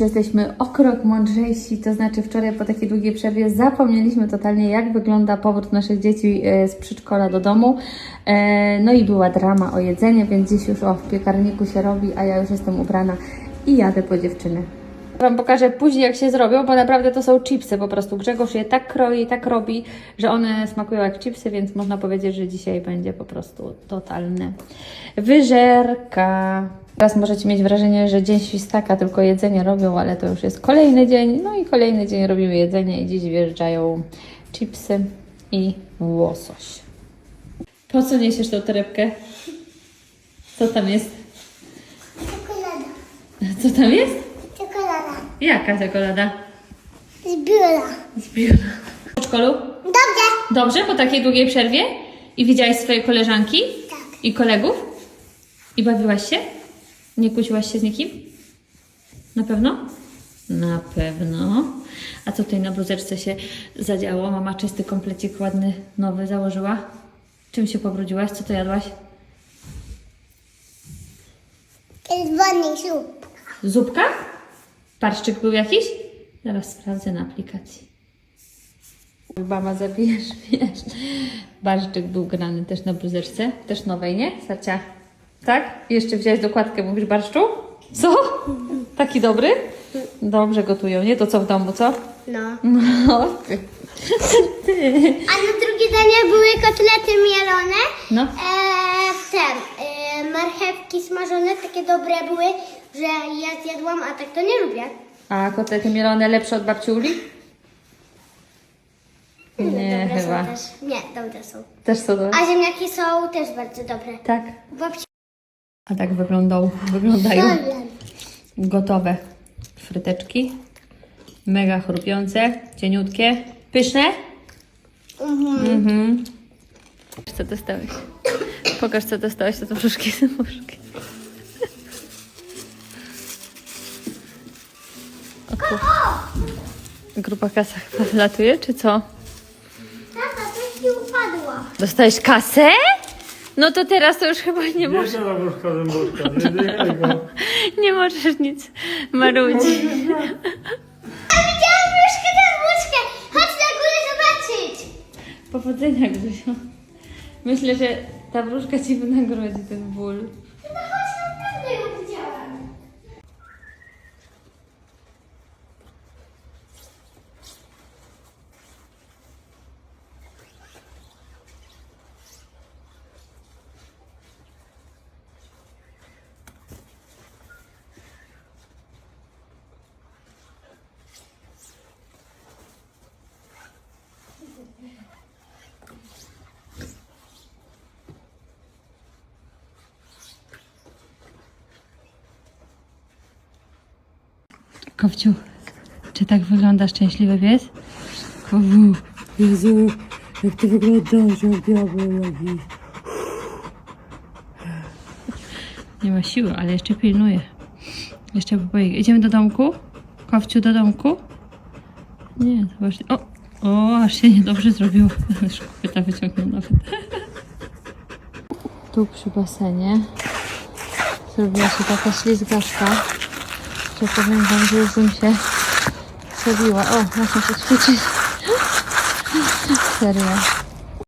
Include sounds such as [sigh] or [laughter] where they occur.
Jesteśmy o krok mądrzejsi, to znaczy wczoraj po takiej długiej przerwie zapomnieliśmy totalnie, jak wygląda powrót naszych dzieci e, z przedszkola do domu. E, No i była drama o jedzenie, więc dziś już o w piekarniku się robi, a ja już jestem ubrana i jadę po dziewczyny. Wam pokażę później, jak się zrobią, bo naprawdę to są chipsy po prostu. Grzegorz je tak kroi, tak robi, że one smakują jak chipsy, więc można powiedzieć, że dzisiaj będzie po prostu totalne wyżerka. Teraz możecie mieć wrażenie, że dzień świstaka tylko jedzenie robią, ale to już jest kolejny dzień. No i kolejny dzień robimy jedzenie i dziś wjeżdżają chipsy i łosoś. Po co niesiesz tą torebkę? Co tam jest? Czekolada. Co tam jest? Jaka czekolada? Z biura. Z biura. W przedszkolu? Dobrze. Dobrze, po takiej długiej przerwie? I widziałaś swoje koleżanki? Tak. I kolegów? I bawiłaś się? Nie kłóciłaś się z nikim? Na pewno? Na pewno. A co tutaj na bluzeczce się zadziało? Mama czysty komplecik ładny, nowy założyła. Czym się pobrudziłaś? Co to jadłaś? Wodny słup. Zupka? Parszczyk był jakiś? Zaraz sprawdzę na aplikacji. Mama zabijesz, wiesz. Barszczyk był grany też na bluzeczce, też nowej, nie? Sarcia? Tak? I jeszcze wziąłeś dokładkę, mówisz barszczu? Co? Taki dobry? Dobrze gotują, nie? To co w domu, co? No. No. A na drugie danie były kotlety mielone. No. E, w e, marchewki smażone, takie dobre były, że ja zjadłam, a tak to nie lubię. A kotlety mielone lepsze od babci Uli? Nie, dobre chyba. Są też. Nie, dobre są. Też są dobre? A ziemniaki są też bardzo dobre. Tak. Babci A tak wyglądą, wyglądają. Gotowe fryteczki. Mega chrupiące, cieniutkie, pyszne. Mhm. Co dostałeś? Pokaż, co dostałeś, to wróżki. O kur... Grupa kasa chyba wylatuje, czy co? Tata, coś mi upadła. Dostałeś kasę? No to teraz to już chyba nie Nie możesz, ta wróżka zębuszka, nie [laughs] nie możesz nic marudzić. A widziałam myszkę tę wódkę. Chodź na górę zobaczyć. Powodzenia, Grzesiu. Myślę, że Та вружка тебе нагрозит от боль. Kowciu, czy tak wygląda szczęśliwy pies? Kowu, Jezu, jak ty wyglądasz, jak diabeł jakiś. Nie ma siły, ale jeszcze pilnuje. Jeszcze boi. Idziemy do domku? Kowciu, do domku? Nie, to właśnie... O, o, aż się niedobrze zrobiło. [laughs] Aż kopyta wyciągnął nawet. Tu przy basenie zrobiła się taka ślizgawka, że powiem wam, że już bym się przebiła. O, można się ćwiczyć. Serio.